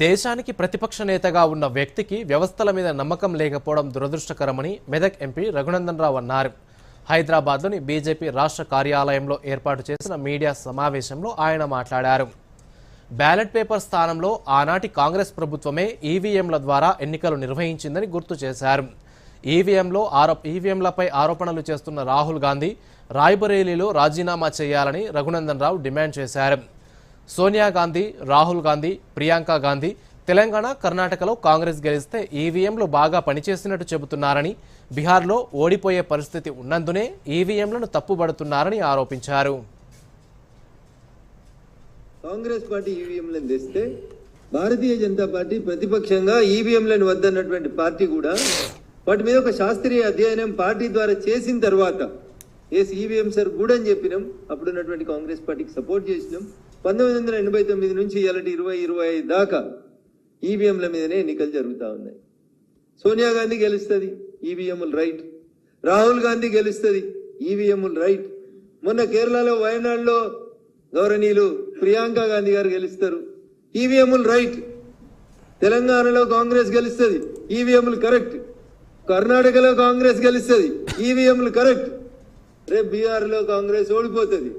దేశానికి ప్రతిపక్ష నేతగా ఉన్న వ్యక్తికి వ్యవస్థల మీద నమ్మకం లేకపోవడం దురదృష్టకరమని మెదక్ ఎంపీ రఘునందన్ రావు అన్నారు. హైదరాబాద్లోని బీజేపీ రాష్ట్ర కార్యాలయంలో ఏర్పాటు చేసిన మీడియా సమావేశంలో ఆయన మాట్లాడారు. బ్యాలెట్ పేపర్ స్థానంలో ఆనాటి కాంగ్రెస్ ప్రభుత్వమే ఈవీఎంల ద్వారా ఎన్నికలు నిర్వహించిందని గుర్తు చేశారు. ఈవీఎంలో ఆరో ఈవీఎంలపై ఆరోపణలు చేస్తున్న రాహుల్ గాంధీ రాయ్బరేలీలో రాజీనామా చేయాలని రఘునందన్ రావు డిమాండ్ చేశారు. సోనియా గాంధీ రాహుల్ గాంధీ ప్రియాంక గాంధీ తెలంగాణ కర్ణాటకలో కాంగ్రెస్ గెలిస్తే ఈవీఎంలు బాగా పనిచేసినట్టు చెబుతున్నారని బీహార్లో ఓడిపోయే పరిస్థితి ఉన్నందునే ఈవీఎంలను తప్పుబడుతున్నారని ఆరోపించారు. కాంగ్రెస్ పార్టీ ఈవీఎంలను తెస్తే భారతీయ జనతా పార్టీ ప్రతిపక్షంగా ఈవీఎంలను వద్దన్నటువంటి పార్టీ కూడా వాటి మీద ఒక శాస్త్రీయ అధ్యయనం పార్టీ ద్వారా చేసిన తర్వాత ఎస్ ఈవీఎం సార్ గుడ్ అని చెప్పినాం. అప్పుడున్నటువంటి కాంగ్రెస్ పార్టీకి సపోర్ట్ చేసినాం. పంతొమ్మిది వందల ఎనభై తొమ్మిది నుంచి ఇలాంటి ఇరవై ఇరవై ఐదు దాకా ఈవీఎంల మీదనే ఎన్నికలు జరుగుతూ ఉన్నాయి. సోనియా గాంధీ గెలుస్తుంది ఈవీఎంలు రైట్ రాహుల్ గాంధీ గెలుస్తుంది ఈవీఎంలు రైట్ మొన్న కేరళలో వయనాడులో గౌరవనీయులు ప్రియాంక గాంధీ గారు గెలుస్తారు ఈవీఎంలు రైట్ తెలంగాణలో కాంగ్రెస్ గెలుస్తుంది ఈవీఎంలు కరెక్ట్ కర్ణాటకలో కాంగ్రెస్ గెలుస్తుంది ఈవీఎంలు కరెక్ట్ రేపు బీహార్లో కాంగ్రెస్ ఓడిపోతుంది.